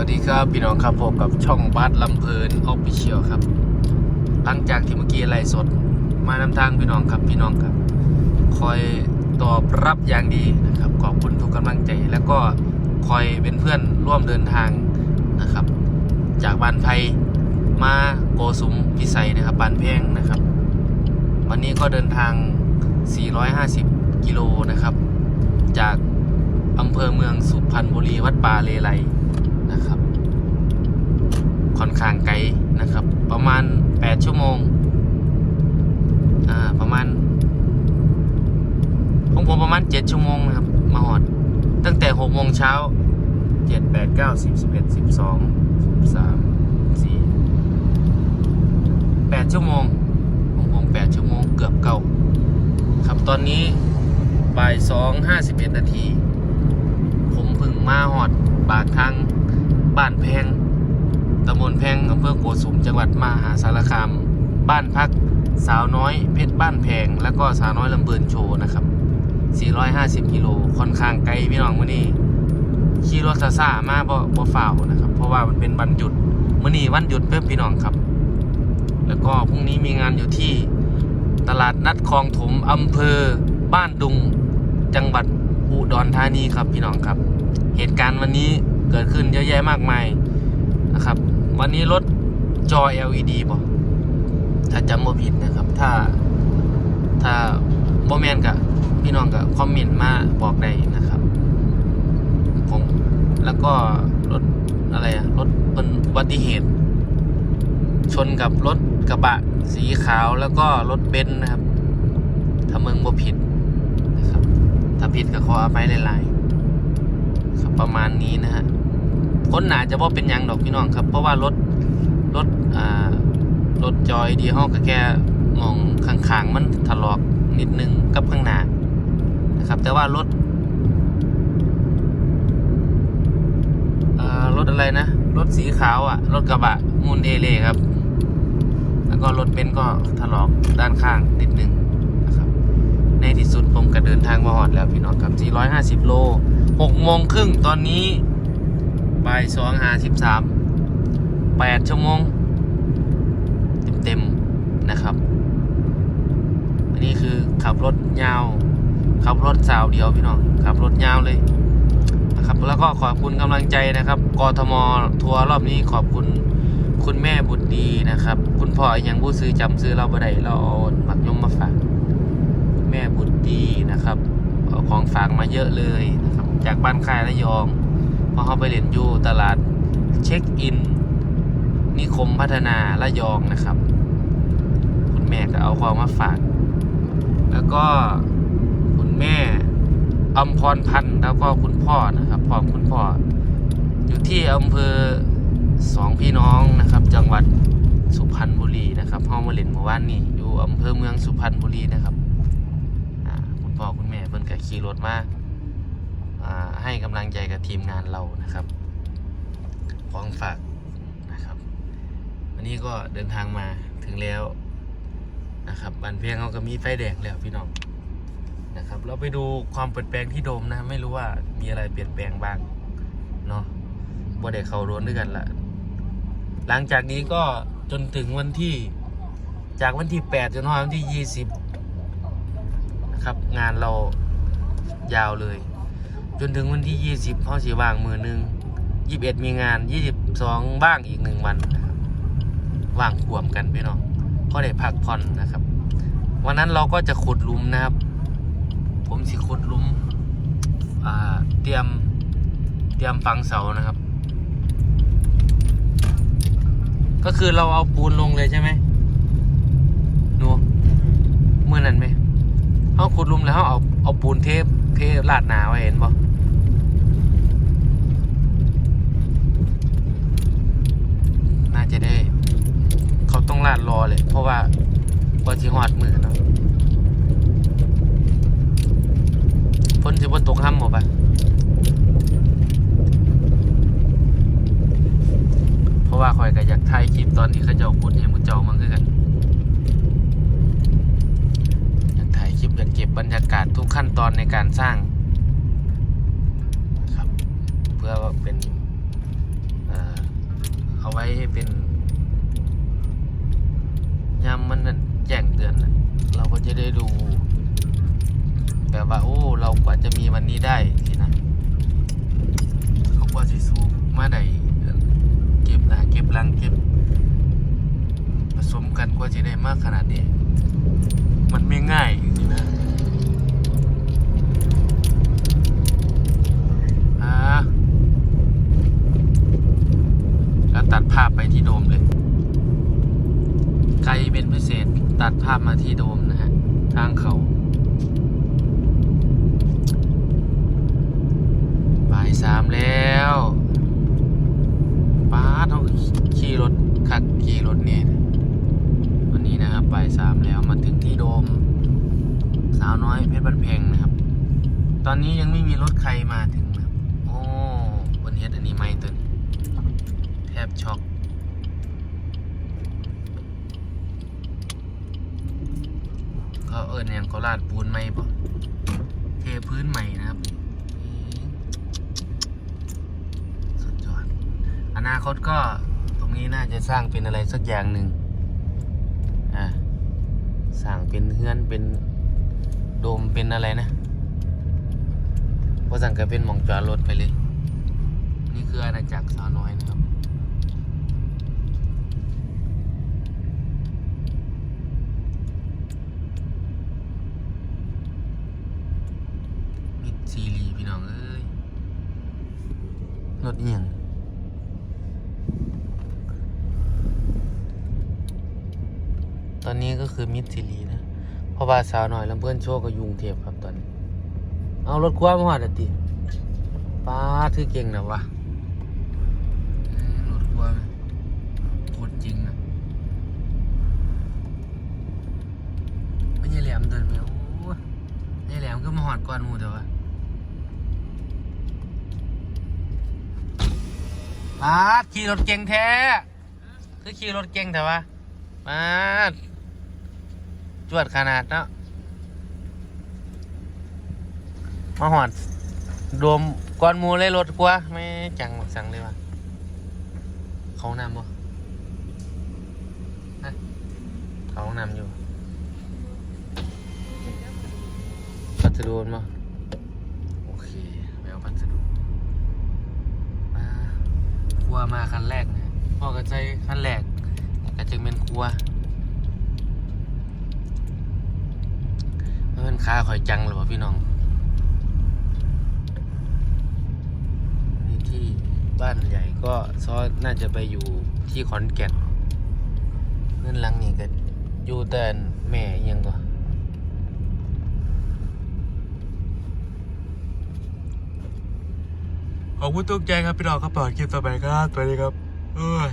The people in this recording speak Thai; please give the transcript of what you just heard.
วัสดีครับพี่น้องครับพบกับช่องบัสลำเพลินออฟฟิเชียลครับ หลังจากที่เมื่อกี้ไลฟ์สด มานำทางพี่น้องครับพี่น้องครับ คอยตอบรับอย่างดีนะครับขอบคุณทุกกำลังใจ แล้วก็คอยเป็นเพื่อนร่วมเดินทางนะครับ จากบ้านไพมาโกสุมพิสัยนะครับบานแพงนะครับ วันนี้ก็เดินทาง 450 กิโลนะครับ จากอำเภอเมืองสุพรรณบุรีวัดป่าเลไลนะครับค่อน ข้างไกลนะครับ ประมาณ 8 ชั่วโมง อ่า ประมาณ ของผมประมาณ 7 ชั่วโมงนะครับ มาหอด ตั้งแต่6โมงเช้า 7 8 9 10 11 12 13 4 8 ชั่วโมง ของผม 8 ชั่วโมงเกือบเก่า ครับตอนนี้บ่ายสองห้าสิบเอ็ดนาที ผมพึ่งมาหอดปากทางบ้านแพง ตำบลแพงอำเภอโกสุมจังหวัดมหาสารคาม บ้านพักสาวน้อยเพชรบ้านแพง แล้วก็สาวน้อยลำเบินโชว์นะครับ 450 กิโลค่อนข้างไกลพี่น้องวันนี้ขี่รถซาซามาบ่บ่ฝ่าวนะครับ เพราะว่ามันเป็นวันหยุดมื้อนี้วันหยุดเพิ่มพี่น้องครับ แล้วก็พรุ่งนี้มีงานอยู่ที่ตลาดนัดคลองถมอำเภอบ้านดุง จังหวัดอุดรธานีครับพี่น้องครับ เหตุการณ์วันนี้เกิดขึ้นเยอะแยะมากมายนะครับ วันนี้รถจอ LED บอกถ้าจำบ่ผิดนะครับ ถ้า ถ้าบ่แมนกับพี่น้องกับคอมเมนต์มาบอกได้นะครับ ผมแล้วก็รถอะไรอะรถเป็นอุบัติเหตุ ชนกับรถกระบะสีขาวแล้วก็รถเบนซ์นะครับ ถ้าเมืองบ่ผิดนะครับ ถ้าผิดก็ขออภัยหลายๆประมาณนี้นะฮะ คนหนาจะว่าเป็นยังดอกพี่น้องครับ เพราะว่ารถรถอ่ารถจอยดีห้องก็แค่มองข้างๆมันถลอกนิดนึงกับข้างหน้านะครับ แต่ว่ารถรถอะไรนะ รถสีขาวอะ่ะ รถกระบะมูนเอเล่ครับ แล้วก็รถเบนซ์ก็ถลอกด้านข้างนิดนึงนะครับในที่สุดผมก็เดินทางมาหอดแล้วพี่น้องครับ 450 โล6โมงครึ่งตอนนี้ บ่าย2 53 8ชั่วโมง เต็มๆนะครับ อันนี้คือขับรถยาว ขับรถสาวเดียวพี่น้องขับรถยาวเลยนะครับแล้วก็ขอบคุณกำลังใจนะครับกทมทัวร์รอบนี้ขอบคุณคุณแม่บุตรดีนะครับ คุณพ่ออยังผู้ซื้อจำซื้อเราบ่ได้เราเอาหมักยมมาฝากแม่บุตรดีนะครับ ของฝากมาเยอะเลยนะครับจากบ้านค่ายระยอง พอเขาไปเรียนอยู่ตลาดเช็คอิน นิคมพัฒนาระยองนะครับ คุณแม่ก็เอาของมาฝาก แล้วก็คุณแม่อมพรพันธ์แล้วก็คุณพ่อนะครับพร้อมคุณพ่อ อยู่ที่อำเภอสองพี่น้องนะครับ จังหวัดสุพรรณบุรีนะครับห้องมาเล่นเมื่อวานนี้อยู่อำเภอเมืองสุพรรณบุรีนะครับคุณพ่อคุณแม่เพิ่นก็ขี่รถมา ให้กำลังใจกับทีมงานเรานะครับของฝากนะครับวันนี้ก็เดินทางมาถึงแล้วนะครับบันเพียงเขาก็มีไฟแดงแล้วพี่น้องนะครับ เราไปดูความเปลี่ยนแปลงที่โดมนะไม่รู้ว่ามีอะไรเปลี่ยนแปลงบ้างเนาะบ่ได้เขาร่วมด้วยกันละหลังจากนี้ก็จนถึงวันที่จากวันที่ 8 จนถึงวันที่ 20 นะครับ งานเรายาวเลย จนถึงวันที่ 20เขาสีว่างมือหนึ่ง21 มีงาน 22บ้างอีกหนึ่งวันนะครับว่างขวมกันพี่น้องก็ได้พักผ่อนนะครับ วันนั้นเราก็จะขุดหลุมนะครับ ผมสิขุดหลุมอ่าเตรียมเตรียมฟังเสานะครับ ก็คือเราเอาปูนลงเลยใช่ไหมหนูเมื่อนั้นไหม เขาขุดลุมแล้วเขาเอาเอาปูนเทปเทลาดนาไว้เห็นปะน่าจะได้ เขาต้องลาดรอเลย เพราะว่าบอจิหอดมือเนาะฝนสิบ่ตกห้ำหมดปะเพราะว่าคอยก็อยากถ่ายคลิปตอนที่เขาเจ้าขุดให้มุเจ้ามันคือกัน อยากถ่ายคลิปอยากเก็บบรรยาศทุกขั้นตอนในการสร้างครับเพื่อว่าเป็นเอาไว้ให้เป็นยามมันแจ้งเตือนเราก็จะได้ดูแบบว่าโอ้เรากว่าจะมีวันนี้ได้สินะเขากว่าสิสูงมาได้เก็บหนาเก็บลังเก็บผสมกันกว่าจะได้มากขนาดนี้ มันไม่ง่ายจริงๆนะอ่าแล้วตัดภาพไปที่โดมเลย ไกลเป็นพิเศษตัดภาพ มาที่โดมนะฮะ ทางเขาบ่ายสามแล้วป้าต้องขี่รถขัดขี่รถเนี่ยวันนี้นะครับบ่ายสามแล้วมาถึงที่โดม สาวน้อยเพชรบันเพงนะครับ ตอนนี้ยังไม่มีรถใครมาถึงนะครับ โอ้วันเฮ็ดอันนี้ไม่ตื่นแทบช็อก เขาเอิญยังเขาลาดปูนไหมปะเทพื้นใหม่นะครับ สุดยอด อนาคตก็ตรงนี้น่าจะสร้างเป็นอะไรสักอย่างหนึ่งอะสั่งเป็นเฮือนเป็นโดมเป็นอะไรนะว่าสั่งก็เป็นหมองจอดรถไปเลย นี่คืออาณาจักรสาวน้อยนะครับ มิดซีรีพี่น้องเอ้ย รถเอียงตอนนี้ก็คือมิดซิลีนะเพราะว่าสาวหน่อยลำเพื่อนโชคก็ยุงเทพครับตอนนี้เอารถคว้ามาหอดอะติป้าถือเก่งนะวะรถคว้าโคตรจริงนะไม่ใช่แหลมเดินไปโอ้ยไม่ใช่แหลมก็มาหอดก่อนหมูเถอะวะ ป้าดขี่รถเก่งแท้ คือขี่รถเก่งแต่ว่ามาดจวดขนาดเนาะมาหอดรวมก้อนมูเลยรถกว่าไม่จังหรอกสั่งเลยวะเขานำบ่เขานำอยู่พัสดุมั้โอเคแววพัสดุมาครัว มาคันแรกนะพ่อก็ใจคันแรกก็จึงเป็นครัวมันเป็นค้าคอยจังหรือวะพี่น้องนี่ที่บ้านใหญ่ก็ซอน่าจะไปอยู่ที่ขอนแก่นเงินหลังนี่ก็อยู่แต่แม่ยังก็ ขอบคุณทุกใจครับพี่น้องครับปอดคลิปต่อไปครับสวัสดีครับเอ้ย